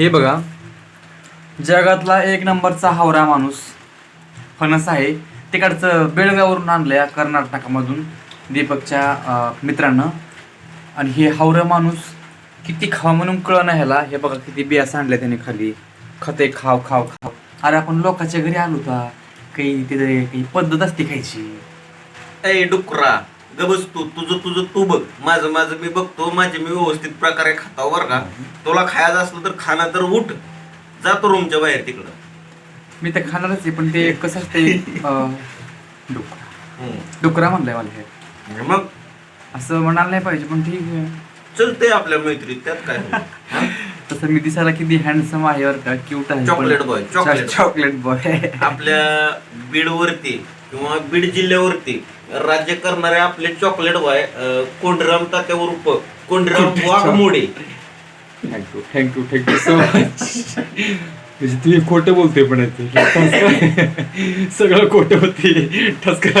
हे बघा. जगातला एक नंबरचा हावरा माणूस फणस आहे. तिकडचं बेळगावरून आणलं या कर्नाटकामधून दीपकच्या मित्रांनं. आणि हे हावरा माणूस किती खावा म्हणून कळ नाही ह्याला. हे बघा किती बिया सांडल्या त्याने खाली. खते खाव खाव खाव. अरे आपण लोकांच्या घरी आलो होता. काही तिथे काही पद्धत असते खायची. ए डुकरा. गबस तू तुझं तुझं तू बघ. माझं माझं मी बघतो माझे मी व्यवस्थित प्रकारे खातो बरं का. तुला खायचं असलं तर खाना तर उठ. जातो रूमच्या बाहेर तिकडं. मी तर खाणारच आहे पण ते कसं असते डुकरा डुकरा म्हणलंय मला हे. मग? असं म्हणायला नाही पाहिजे पण ठीक आहे. चलते आपल्या मैत्रीत त्यात काय? तसं मी दिसायला किती हँडसम आहे बरं का क्यूट आहे Chocolate boy, chocolate. Chocolate boy आपल्या बीडवरती किंवा बीड जिल्ह्यावरती राज्य करणारे आपले चॉकलेट बॉय अं, कोंडराम तात्या उर्फ Kondram Waghmode. Thank you thank you thank you so much म्हणजे तुम्ही खोटं बोलते पण सगळं खोटं होते. ठसका.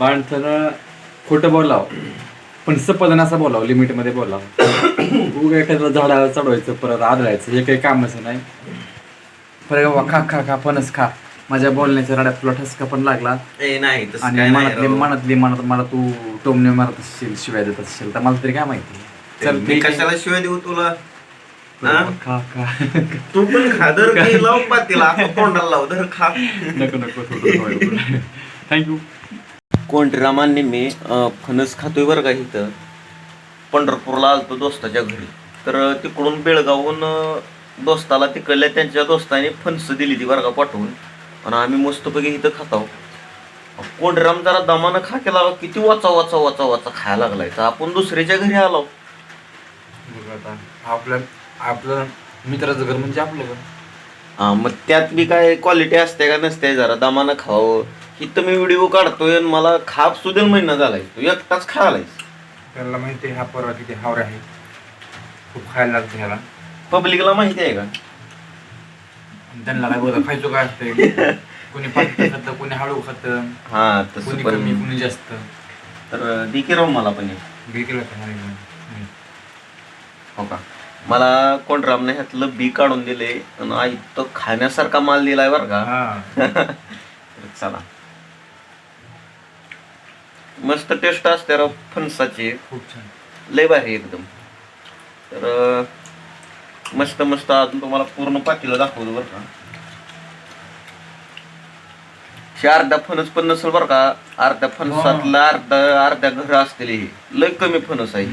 माणसानं खोटं बोलाव. पण सपदन असं बोलावं लिमिटमध्ये बोलावं. उगा एखाद्याला झाडावर चढवायचं परत आदळायचं हे काही कामच नाही. बाबा खा खा खा फणस खा. माझ्या बोलण्याच्या रड्यात तुला ठसका पण लागला. ए नाही तसं आणि काय नाही मनातली राव. मनातली मनात मला तू टोमणे मारत असशील शिवाय देत असशील तर मला तरी काय माहिती? चल मी ठीक आहे. कशाला शिवाय देऊ तुला? हा? खा खा. तू पण खादर काही लाव पातीला आता तोंडाला लाव धर खा. नको नको थोडं थँक्यू मी अं, फणस खातोय बरं का इथं. पंढरपूरला आलतो दोस्ताच्या घरी. तर तिकडून बेळगावहून अं, दोस्ताला तिकडल्या त्यांच्या दोस्ताने फणस दिली ती बरं का पाठवून. आणि आम्ही मस्तपैकी इथं खातो कोंडराम जरा दमानं खा केला किती वाचा वाचा वाचा वाचा खायला लागलाय. तर आपण दुसऱ्याच्या घरी आलो. आपल्या आपलं मित्राचं घर म्हणजे आपलं घर. हा मग त्यात बी काय क्वालिटी असते का नसते जरा दमानं खावं. इथं मी व्हिडिओ काढतोय आणि मला खाप सुद्धा महिना झालाय. तू एकटाच खायलाय त्याला माहिती आहे हा परवा किती हावरा आहे. खूप खायला लागतं ह्याला. पब्लिकला माहिती आहे का? त्यांना बोलत खायचो काय असतंय? कोणी पाठ खातं कोणी हळू खातं हा तसं कोणी पण कमी कोणी जास्त. तर देखील राहू मला पण हे. का? नाही. हो का? मला कोण रामने ह्यातलं बी काढून दिले आणि आई तो खाण्यासारखा माल दिलाय बरं का. हा. तर चला. मस्त टेस्ट असते राव फणसाची. खूप छान. लय भारी एकदम. तर अं, मस्त मस्त अजून तुम्हाला पूर्ण पातीला दाखवलं बरं का. अर्धा फणस पण नसेल बरं का? अर्ध्या फणसातला अर्धा अर्ध्या घर असतील हे. लय कमी फणस आहे.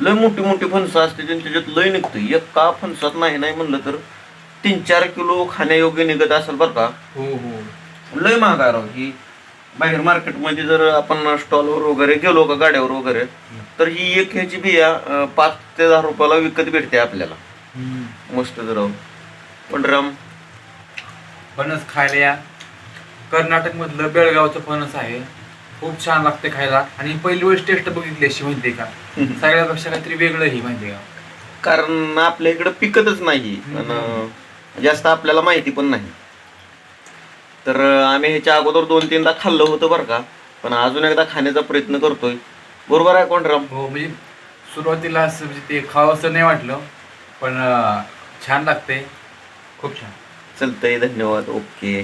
लय मोठी मोठी फणसं असते त्याच्यात लय निघतं एक का फणसात नाही नाही म्हणलं तर तीन चार किलो खाण्यायोग्य निघत असेल बरं का? हो हो. लय महाग आहे राव ही. बाहेर मार्केटमध्ये जर आपण स्टॉलवर वगैरे गेलो का गाड्यावर वगैरे तर ही एक ह्याची बिया पाच ते दहा रुपयाला विकत भेटते आपल्याला. हम्म. मस्त जर पण राम. फणस खायला या. कर्नाटक मधलं बेळगावचं फणस आहे. खूप छान लागते खायला. आणि पहिली वेळेस टेस्ट बघितली अशी माहितीये का? सगळ्यापेक्षा काहीतरी वेगळं ही माहितीये का? कारण आपल्या इकडं पिकतच नाही. आणि जास्त आपल्याला माहिती पण नाही. तर आम्ही ह्याच्या अगोदर दोन तीनदा खाल्लं होतं बरं का. पण अजून एकदा खाण्याचा प्रयत्न करतोय. बरोबर आहे कोण राम? हो म्हणजे सुरुवातीला असं म्हणजे ते खावं असं नाही वाटलं. पण छान लागते खूप छान. चलतंय धन्यवाद. ओके.